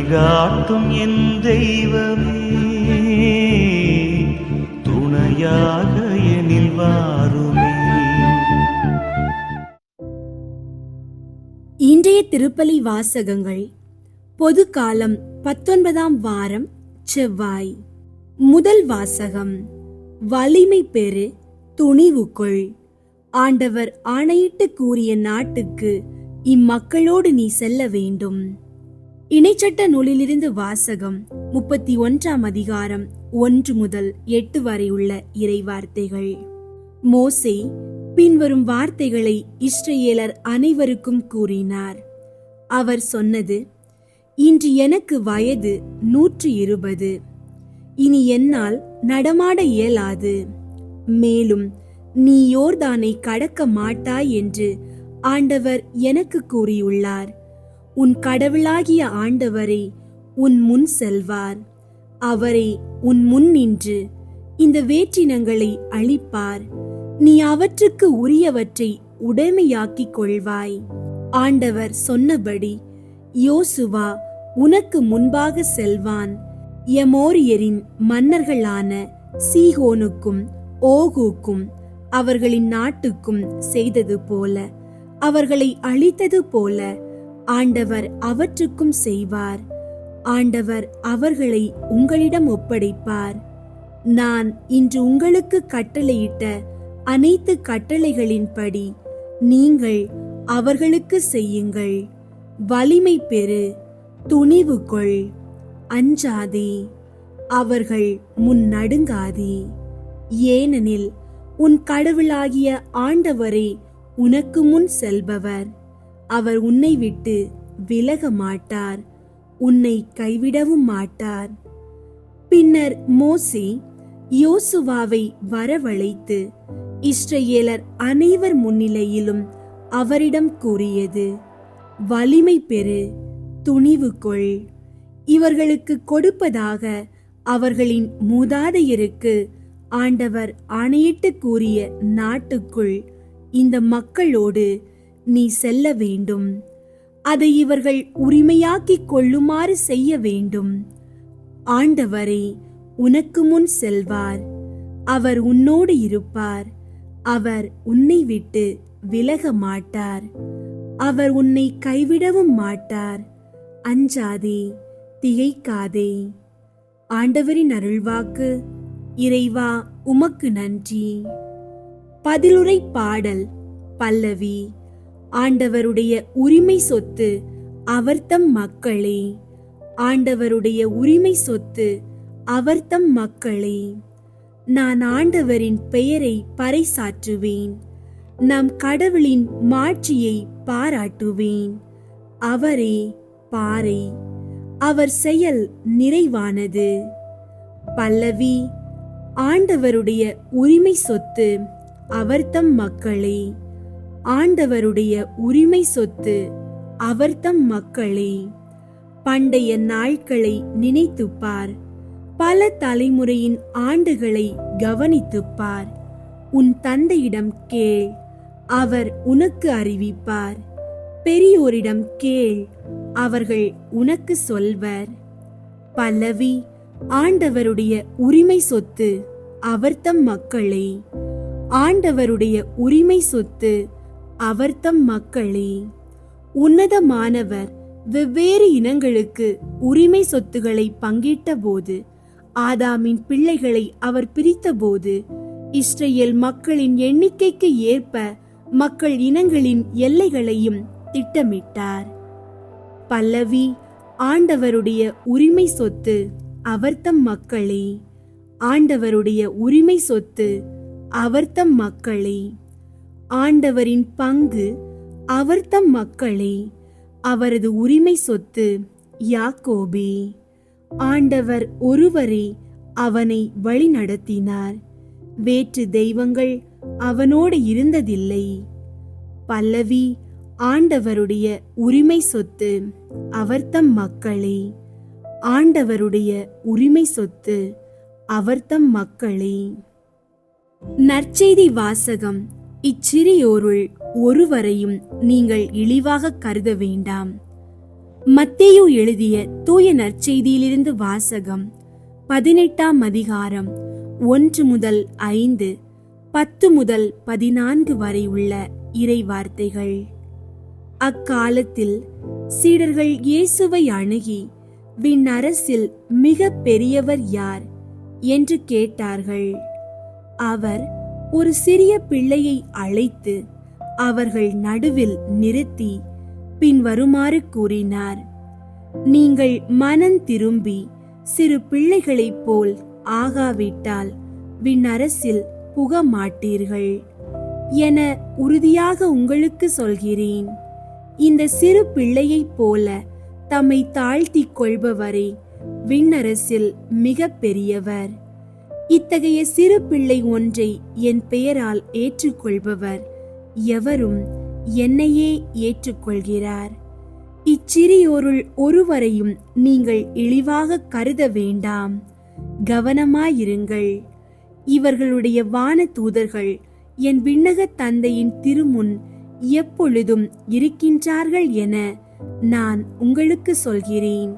வழிகாட்டும் என் தெய்வமே. துணையாக எனில் வாருமே. இன்றைய திருப்பலி வாசகங்கள். பொது காலம் பத்தொன்பதாம் வாரம் செவ்வாய். முதல் வாசகம் வலிமை பெறு துணிவுக்குள் ஆண்டவர் ஆணையிட்டு கூறிய நாட்டுக்கு இம்மக்களோடு நீ செல்ல வேண்டும். இணைச்சட்ட நூலிலிருந்து வாசகம் முப்பத்தி ஒன்றாம் அதிகாரம் ஒன்று முதல் எட்டு வரை உள்ள இறைவார்த்தைகள். மோசே பின்வரும் வார்த்தைகளை இஸ்ரேலர் அனைவருக்கும் கூறினார். அவர் சொன்னது இன்று எனக்கு வயது நூற்று இருபது. இனி என்னால் நடமாட இயலாது. மேலும் நீ யோர்தானை கடக்க மாட்டாய் என்று ஆண்டவர் எனக்கு கூறியுள்ளார். உன் கடவுளாகிய ஆண்டவரே உன் முன் செல்வார். அவரே உன் முன் நின்று இந்த வேற்றினங்களை அழிப்பார். நீ அவற்றுக்கு உரியவற்றை உடைமையாக்கிக் கொள்வாய். ஆண்டவர் சொன்னபடி யோசுவா உனக்கு முன்பாக செல்வான். எமோரியரின் மன்னர்களான சீகோனுக்கும் ஓகுக்கும் அவர்களின் நாட்டுக்கும் செய்தது போல அவர்களை அழித்தது போல ஆண்டவர் அவற்றுக்கும் செய்வார். ஆண்டவர் அவர்களை உங்களிடம் ஒப்படைப்பார். நான் இன்று உங்களுக்கு கட்டளையிட்ட அனைத்து கட்டளைகளின்படி நீங்கள் அவர்களுக்கு செய்யுங்கள். வலிமை பெறு துணிவு கொள் அஞ்சாதே அவர்கள் முன் நடுங்காதே. ஏனெனில் உன் கடவுளாகிய ஆண்டவரே உனக்கு முன் செல்பவர். அவர் உன்னை விட்டு விலக மாட்டார் உன்னை கைவிடவும் மாட்டார். பின்னர் மோசே யோசுவாவை வரவழைத்து இஸ்ரேலர் அனைவர் முன்னிலையிலும் அவரிடம் கூறியது வலிமை பெறு துணிவு கொள். இவர்களுக்கு கொடுப்பதாக அவர்களின் மூதாதையருக்கு ஆண்டவர் ஆணையிட்டு கூறிய நாட்டுக்குள் இந்த மக்களோடு நீ செல்ல வேண்டும். அதை இவர்கள் உரிமையாக்கிக் கொள்ளுமாறு செய்ய வேண்டும். ஆண்டவரே உனக்கு முன் செல்வார். அவர் உன்னோடு இருப்பார். அவர் உன்னை விட்டு விலக மாட்டார். அவர் உன்னை கைவிடவும் மாட்டார். அஞ்சாதே திகைக்காதே. ஆண்டவரின் அருள்வாக்கு இறைவா உமக்கு நன்றி. பதிலுரை பாடல் பல்லவி. ஆண்டவருடைய உரிமை சொத்து அவர்தம் மக்களே. ஆண்டவருடைய உரிமை சொத்து அவர்தம் மக்களே. நான் ஆண்டவரின் பெயரை பறைசாற்றுவேன். நம் கடவுளின் மாட்சியை பாராட்டுவேன். அவரே பாறை. அவர் செயல் நிறைவானது. பல்லவி ஆண்டவருடைய உரிமை சொத்து அவர்தம் மக்களே. ஆண்டவருடைய உரிமை சொத்து அவர்தம் மக்களே. பண்டைய நாட்களை நினைத்துப்பார். பல தலைமுறையின் ஆண்டுகளை கவனித்துப்பார். உன் தந்தையிடம் கேள் அவர் உனக்கு அறிவிப்பார். பெரியோரிடம் கேள் அவர்கள் உனக்கு சொல்வர். பல்லவி ஆண்டவருடைய உரிமை சொத்து அவர்தம் மக்களே. ஆண்டவருடைய உரிமை சொத்து அவர்தம் மக்களே உன்னதமானவர் வெவ்வேறு இனங்களுக்கு உரிமை சொத்துக்களை பங்கிட்ட போது ஆதாமின் பிள்ளைகளை அவர் பிரித்தபோது இஸ்ரேல் மக்களின் எண்ணிக்கைக்கு ஏற்ப மக்கள் இனங்களின் எல்லைகளையும் திட்டமிட்டார். பல்லவி ஆண்டவருடைய உரிமை சொத்து அவர்தம் மக்களே ஆண்டவருடைய உரிமை சொத்து அவர்தம் மக்களே. ஆண்டவரின் பங்கு அவர்தம் மக்களே அவரது உரிமை சொத்து யாக்கோபே. ஆண்டவர் ஒருவரே அவனை வழிநடத்தினார். வேற்று தெய்வங்கள் அவனோடு இருந்ததில்லை. பல்லவி ஆண்டவருடைய உரிமை சொத்து அவர்தம் மக்களே ஆண்டவருடைய உரிமை சொத்து அவர்தம் மக்களே. நற்செய்தி வாசகம் இச்சிறியோருள் ஒருவரையும் நீங்கள் இழிவாக கருத வேண்டாம். மத்தேயு எழுதிய தூய நற்செய்தியிலிருந்து வாசகம் பதினெட்டாம் அதிகாரம் ஒன்று முதல் ஐந்து பத்து முதல் பதினான்கு வரை உள்ள இறை வார்த்தைகள் அக்காலத்தில் சீடர்கள் இயேசுவை அணுகி விண்ணரசில் மிக பெரியவர் யார்? என்று கேட்டார்கள். அவர் ஒரு சிறிய பிள்ளையை அழைத்து அவர்கள் நடுவில் நிறுத்தி பின்வருமாறு கூறினார். நீங்கள் மனம் திரும்பி சிறு பிள்ளைகளைப் போல் ஆகாவிட்டால் விண்ணரசில் புக மாட்டீர்கள் என உறுதியாக உங்களுக்கு சொல்கிறேன். இந்த சிறு பிள்ளையைப் போல தம்மை தாழ்த்திக் கொள்பவரே விண்ணரசில் மிக பெரியவர். இத்தகைய சிறு பிள்ளை ஒன்றை என் பெயரால் ஏற்றுக்கொள்பவர் எவரும் என்னையே ஏற்றுக்கொள்கிறார். இச்சிறியோருள் ஒருவரையும் நீங்கள் இழிவாக கருத வேண்டாம். கவனமாயிருங்கள். இவர்களுடைய வான தூதர்கள் என் விண்ணக தந்தையின் திருமுன் எப்பொழுதும் இருக்கின்றார்கள் என நான் உங்களுக்கு சொல்கிறேன்.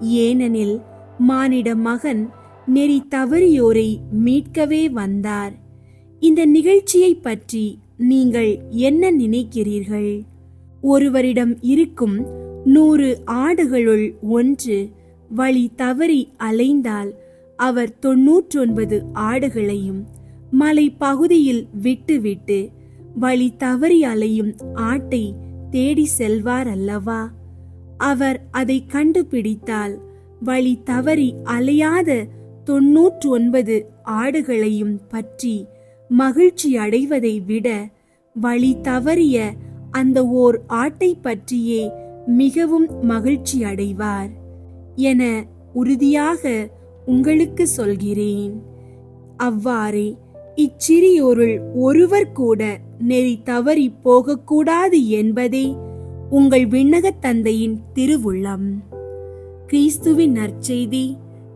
ஏனெனில் மானிட மகன் நெறி தவறியோரை மீட்கவே வந்தார். இந்த நிகழ்ச்சியை பற்றி நீங்கள் என்ன நினைக்கிறீர்கள்? ஒருவரிடம் இருக்கும் நூறு ஆடுகளுள் ஒன்று வழி தவறி அலைந்தால் அவர் தொன்னூற்றொன்பது ஆடுகளையும் மலை பகுதியில் விட்டுவிட்டு வழி தவறி அலையும் ஆட்டை தேடி செல்வார் அல்லவா? அவர் அதை கண்டுபிடித்தால் வழி தவறி அலையாத தொன்னூற்று ஒன்பது ஆடுகளையும் பற்றி மகிழ்ச்சி அடைவதை விட வழி தவறிய அந்த ஓர் ஆட்டை பற்றியே மிகவும் மகிழ்ச்சி அடைவார் என உறுதியாக உங்களுக்கு சொல்கிறேன். அவ்வாறே இச்சிறியோருள் ஒருவர் கூட நெறி தவறி போகக்கூடாது என்பதே உங்கள் விண்ணகத் தந்தையின் திருவுள்ளம். கிறிஸ்துவின் நற்செய்தி